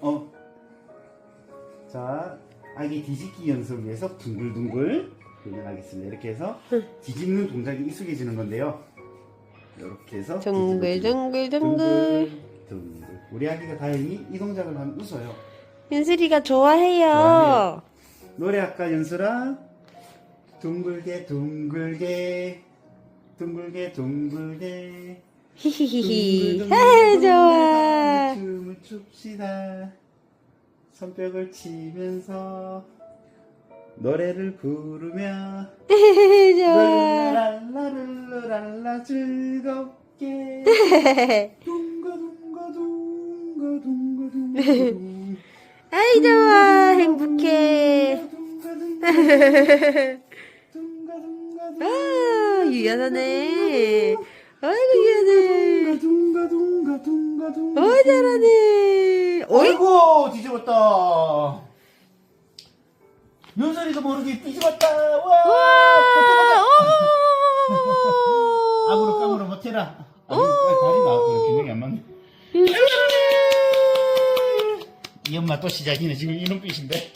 어. 자, 아기 뒤집기 연습을 위해서 둥글둥글 돌려나겠습니다. 이렇게 해서 뒤집는 동작이 익숙해지는 건데요. 이렇게 해서 둥글 뒤집어 둥글 둥글 둥글 둥글. 우리 아기가 다행히 이 동작을 하면 웃어요. 윤슬이가 좋아해요 좋아해요. 노래할까 연수라? 둥글게 둥글게 둥글게 둥글게 히히히히 둥글둥글 아 좋아 춤을 춥시다 손뼉을 치면서 노래를 부르며 좋아 랄라랄라랄라 즐겁게 둥가 둥가 둥가 둥가 둥가 둥 아이 좋아 행복해 아 유연하네 아이고 유연해 둥가 어 잘하네 어이? 어이구 뒤집었다. 윤설이도 모르게 뒤집었다. 와 와. 악으로 깡으로 버텨라. 아니 다리 나왔고 균형이 안 맞네. 이 엄마 또 시작이네. 지금 이놈 빛인데